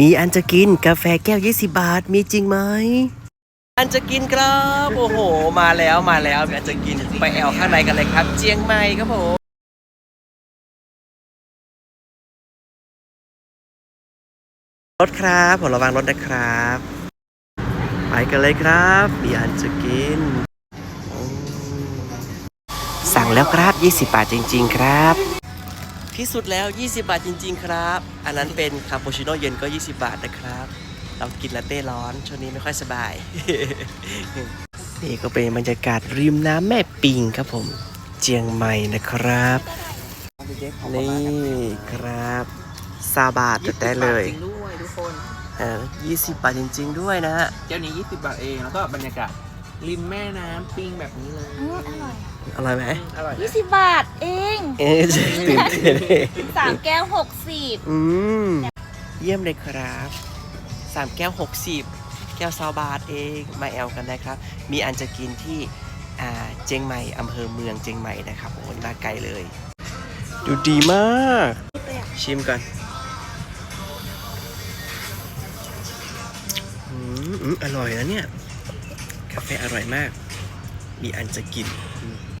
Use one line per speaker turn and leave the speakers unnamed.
มีอันจะกินกาแฟแก้ว 20 บาท มีจริงไหม อันจะกินครับ โอ้โห มาแล้วมาแล้วมีอันจะกินไปแอลข้างในกันเลยครับ เจียงใหม่ครับผมรถครับผมระวังรถนะครับ ไปกันเลยครับ มีอันจะกินอืมสั่งแล้วครับ 20 บาทจริง ๆ ครับ ที่สุดแล้ว 20 บาทจริง ๆ ครับ อันนั้นเป็นคาปูชิโน่เย็นก็ 20 บาทนะครับ เรากินลาเต้ร้อน ช่วงนี้ไม่ค่อยสบาย นี่ก็เป็นบรรยากาศริมน้ำแม่ปิงครับผม เจียงใหม่นะครับ นี่ครับซาบาทจะได้เลย
จริงด้วยทุกคน
เออ20 บาทจริง ๆ ด้วยนะฮะ
เจ้านี้ 20 บาทเอง แล้วก็บรรยากาศ ริมแม่น้ำปิ้งแบบนี้เลย
อืมอร่อย
อร่อยไหม
อร่อยนะ
ยี่สิบบาทเอง
เอ๊ะตื่นเต้น
สามแก้วหกสิบ
อืมเยี่ยมเลยครับสามแก้ว 60 แก้วซาวบาทเองมาแอลกันนะครับ มีอันจะกินที่อ่าเจียงใหม่อำเภอเมืองเจียงใหม่นะครับโอ้ยมาไกลเลย ดูดีมาก ชิมกันอืมอืมอร่อยนะเนี่ย กาแฟอร่อยมาก มีอันจะกิน